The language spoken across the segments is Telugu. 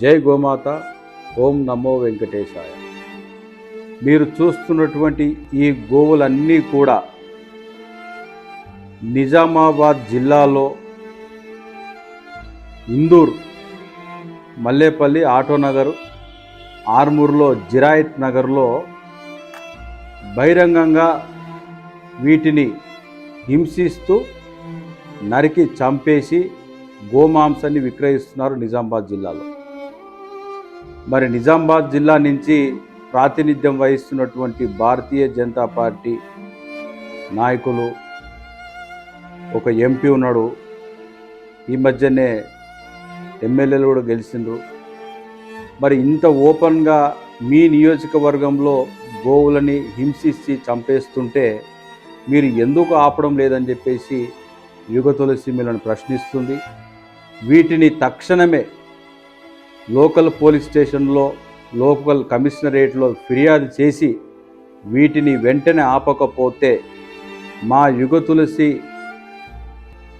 జై గోమాత ఓం నమో వెంకటేశాయ. మీరు చూస్తున్నటువంటి ఈ గోవులన్నీ కూడా నిజామాబాద్ జిల్లాలో ఇందూర్ మల్లేపల్లి ఆటోనగర్ ఆర్మూర్లో జిరాయత్ నగర్లో బహిరంగంగా వీటిని హింసిస్తూ నరికి చంపేసి గోమాంసాన్ని విక్రయిస్తున్నారు నిజామాబాద్ జిల్లాలో. మరి నిజామాబాద్ జిల్లా నుంచి ప్రాతినిధ్యం వహిస్తున్నటువంటి భారతీయ జనతా పార్టీ నాయకులు ఒక ఎంపీ ఉన్నాడు. ఈ మధ్యనే ఎమ్మెల్యేలు కూడా గెలిచిండ్రు. మరి ఇంత ఓపెన్గా మీ నియోజకవర్గంలో గోవులని హింసించి చంపేస్తుంటే మీరు ఎందుకు ఆపడం లేదని చెప్పేసి యుగ తులసి మిమ్మల్ని ప్రశ్నిస్తుంది. వీటిని తక్షణమే లోకల్ పోలీస్ స్టేషన్లో లోకల్ కమిషనరేట్లో ఫిర్యాదు చేసి వీటిని వెంటనే ఆపకపోతే మా యుగ తులసి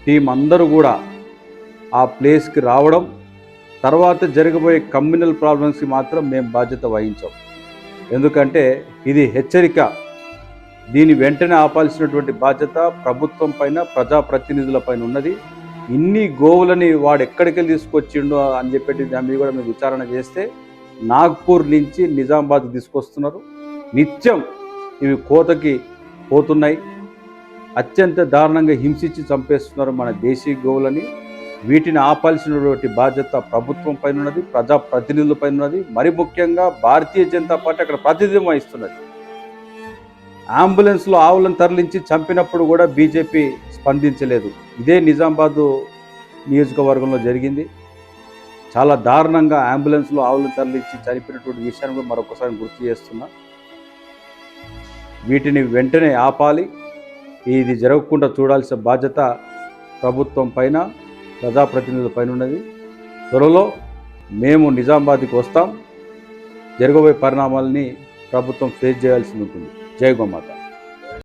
టీం అందరూ కూడా ఆ ప్లేస్కి రావడం తర్వాత జరగబోయే కమ్యూనల్ ప్రాబ్లమ్స్కి మాత్రం మేము బాధ్యత వహించాం. ఎందుకంటే ఇది హెచ్చరిక. దీని వెంటనే ఆపాల్సినటువంటి బాధ్యత ప్రభుత్వం పైన ప్రజాప్రతినిధుల పైన ఉన్నది. ఇన్ని గోవులని వాడు ఎక్కడికి తీసుకొచ్చిండో అని చెప్పి దాని కూడా మేము విచారణ చేస్తే నాగ్పూర్ నుంచి నిజామాబాద్ తీసుకొస్తున్నారు. నిత్యం ఇవి కోతకి పోతున్నాయి. అత్యంత దారుణంగా హింసించి చంపేస్తున్నారు మన దేశీ గోవులని. వీటిని ఆపాల్సినటువంటి బాధ్యత ప్రభుత్వం పైన ఉన్నది ప్రజాప్రతినిధుల పైన ఉన్నది మరి ముఖ్యంగా భారతీయ జనతా పార్టీ అక్కడ ప్రాతినిధ్యం వహిస్తున్నది. అంబులెన్స్లో ఆవులను తరలించి చంపినప్పుడు కూడా బీజేపీ స్పందించలేదు. ఇదే నిజామాబాదు నియోజకవర్గంలో జరిగింది. చాలా దారుణంగా అంబులెన్స్లో ఆవులను తరలించి చనిపోయినటువంటి విషయాన్ని కూడా మరొకసారి గుర్తు చేస్తున్నా. వీటిని వెంటనే ఆపాలి. ఇది జరగకుండా చూడాల్సిన బాధ్యత ప్రభుత్వం పైన ప్రజాప్రతినిధుల పైన ఉన్నది. త్వరలో మేము నిజామాబాద్కి వస్తాం. జరగబోయే పరిణామాలని ప్రభుత్వం ఫేస్ చేయాల్సి ఉంటుంది. జై గోమాత.